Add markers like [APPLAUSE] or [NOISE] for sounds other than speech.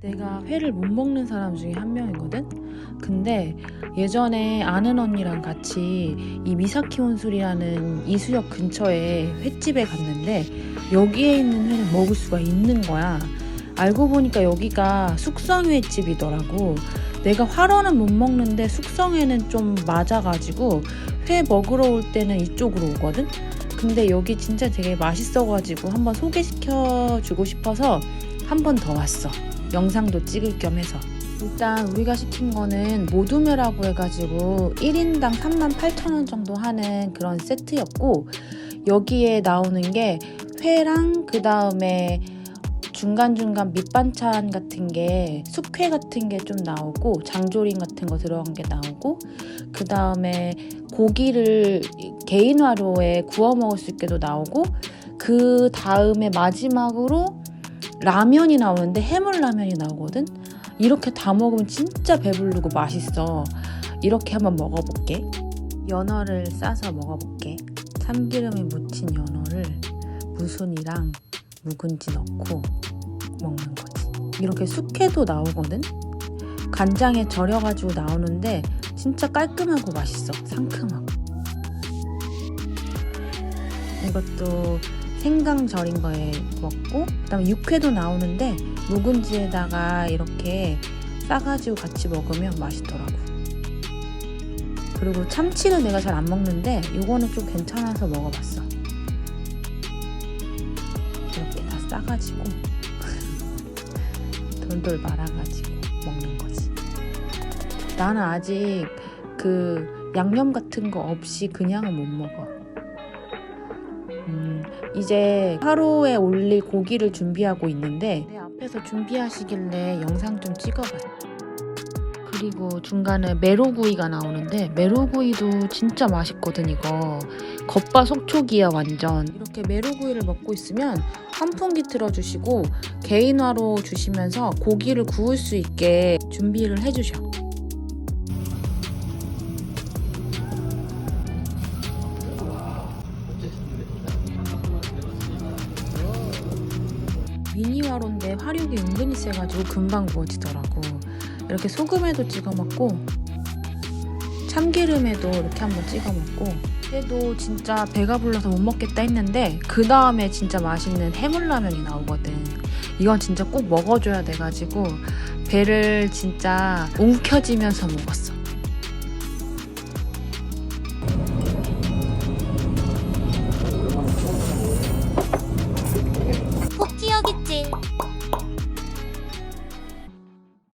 내가 회를 못 먹는 사람 중에 한 명이거든? 근데 예전에 아는 언니랑 같이 이 미사키 온술이라는 이수역 근처에 횟집에 갔는데 여기에 있는 회를 먹을 수가 있는 거야. 알고 보니까 여기가 숙성회집이더라고. 내가 화로는 못 먹는데 숙성회는 좀 맞아가지고 회 먹으러 올 때는 이쪽으로 오거든? 근데 여기 진짜 되게 맛있어가지고 한번 소개시켜 주고 싶어서 한 번 더 왔어. 영상도 찍을 겸 해서. 일단 우리가 시킨 거는 모두메라고 해가지고 1인당 38,000원 정도 하는 그런 세트였고 여기에 나오는 게 회랑 그 다음에 중간중간 밑반찬 같은 게 숙회 같은 게 좀 나오고 장조림 같은 거 들어간 게 나오고 그 다음에 고기를 개인화로에 구워 먹을 수 있게도 나오고 그 다음에 마지막으로 라면이 나오는데 해물 라면이 나오거든. 이렇게 다 먹으면 진짜 배부르고 맛있어. 이렇게 한번 먹어볼게. 연어를 싸서 먹어볼게. 참기름에 묻힌 연어를 무순이랑 묵은지 넣고 먹는 거지. 이렇게 숙회도 나오거든. 간장에 절여가지고 나오는데 진짜 깔끔하고 맛있어. 상큼하고. 이것도 생강 절인 거에 먹고 그다음에 육회도 나오는데 묵은지에다가 이렇게 싸가지고 같이 먹으면 맛있더라고. 그리고 참치는 내가 잘 안 먹는데 이거는 좀 괜찮아서 먹어봤어. 이렇게 다 싸가지고 [LAUGHS] 돌돌 말아가지고 먹는 거지. 나는 아직 그 양념 같은 거 없이 그냥은 못 먹어. 음, 이제 하루에 올릴 고기를 준비하고 있는데 내 앞에서 준비하시길래 영상 좀 찍어봤어. 그리고 중간에 메로구이가 나오는데 메로구이도 진짜 맛있거든 이거. 겉바 속촉이야 완전. 이렇게 메로구이를 먹고 있으면 환풍기 틀어주시고 개인화로 주시면서 고기를 구울 수 있게 준비를 해주셔. 미니화로인데 화력이 은근히 세가지고 금방 구워지더라고. 이렇게 소금에도 찍어 먹고 참기름에도 이렇게 한번 찍어 먹고 그래도 진짜 배가 불러서 못 먹겠다 했는데 그 다음에 진짜 맛있는 해물라면이 나오거든. 이건 진짜 꼭 먹어줘야 돼가지고 배를 진짜 움켜쥐면서 먹었어.